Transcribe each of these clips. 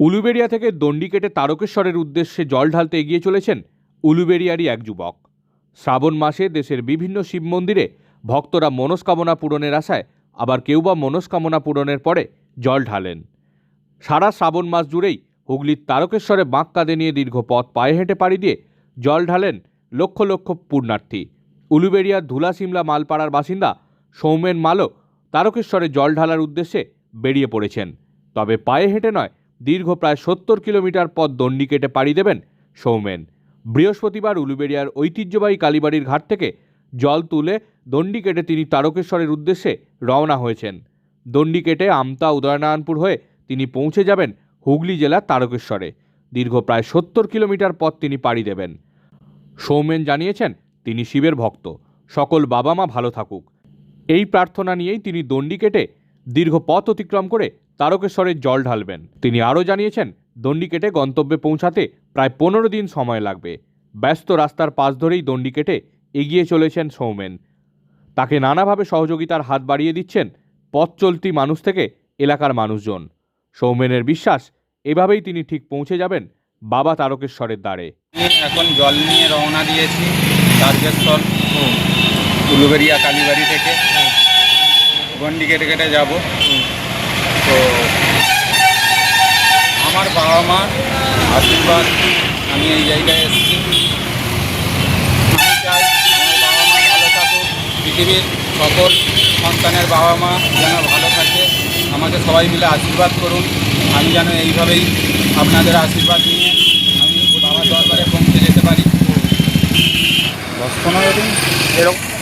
উলুবেড়িয়া থেকে দণ্ডি কেটে তারকেশ্বরের উদ্দেশ্যে জল ঢালতে এগিয়ে চলেছেন উলুবেড়িয়ারই এক যুবক। শ্রাবণ মাসে দেশের বিভিন্ন শিব মন্দিরে ভক্তরা মনস্কামনা পূরণের আশায় আবার কেউ বা মনস্কামনা পূরণের পরে জল ঢালেন। সারা শ্রাবণ মাস জুড়েই হুগলির তারকেশ্বরে বাঁক কাঁধে নিয়ে দীর্ঘ পথ পায়ে হেঁটে পাড়ি দিয়ে জল ঢালেন লক্ষ লক্ষ পুণ্যার্থী উলুবেড়িয়ার ধুলা সিমলা মালপাড়ার বাসিন্দা সৌমেন মালও তারকেশ্বরে জল ঢালার উদ্দেশ্যে বেরিয়ে পড়েছেন। তবে পায়ে হেঁটে নয় দীর্ঘ প্রায় সত্তর কিলোমিটার পথ দণ্ডি কেটে পাড়ি দেবেন সৌমেন। বৃহস্পতিবার উলুবেড়িয়ার ঐতিহ্যবাহী কালীবাড়ির ঘাট থেকে জল তুলে দণ্ডি কেটে তিনি তারকেশ্বরের উদ্দেশ্যে রওনা হয়েছেন। দণ্ডি কেটে আমতা উদয়নারায়ণপুর হয়ে তিনি পৌঁছে যাবেন হুগলি জেলার তারকেশ্বরে। দীর্ঘ প্রায় সত্তর কিলোমিটার পথ তিনি পাড়ি দেবেন। সৌমেন জানিয়েছেন, তিনি শিবের ভক্ত। সকল বাবা মা ভালো থাকুক। এই প্রার্থনা নিয়েই তিনি দণ্ডি কেটে দীর্ঘ পথ অতিক্রম করে তারকেশ্বরের জল ঢালবেন। তিনি আরও জানিয়েছেন, দণ্ডি কেটে গন্তব্যে পৌঁছাতে প্রায় পনেরো দিন সময় লাগবে। ব্যস্ত রাস্তার পাশ ধরেই দণ্ডি কেটে এগিয়ে চলেছেন সৌমেন। তাকে নানাভাবে সহযোগিতার হাত বাড়িয়ে দিচ্ছেন পথ চলতি মানুষ থেকে এলাকার মানুষজন। সৌমেনের বিশ্বাস, এভাবেই তিনি ঠিক পৌঁছে যাবেন বাবা তারকেশ্বরের দ্বারে। এখন জল নিয়ে রওনা দিয়েছি, তারকেশ্বর উলুবেরিয়া কালীবাড়ি থেকে। গন্ডি কেটে কেটে যাব। তো আমার বাবা মা আশীর্বাদ, আমি এই জায়গায় এসেছি। চাই আমার বাবা মা ভালো পৃথিবীর সকল সন্তানের বাবা মা যেন ভালো থাকে। আমাকে সবাই মিলে আশীর্বাদ করুন। আমি যেন এইভাবেই আপনাদের আশীর্বাদ নিয়ে আমি বাবার দরবারে পৌঁছে যেতে পারি। দশ পনেরো দিন এরকম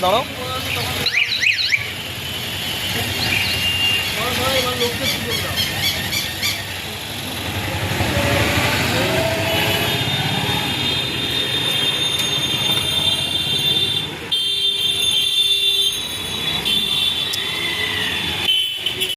দাঁড়াও।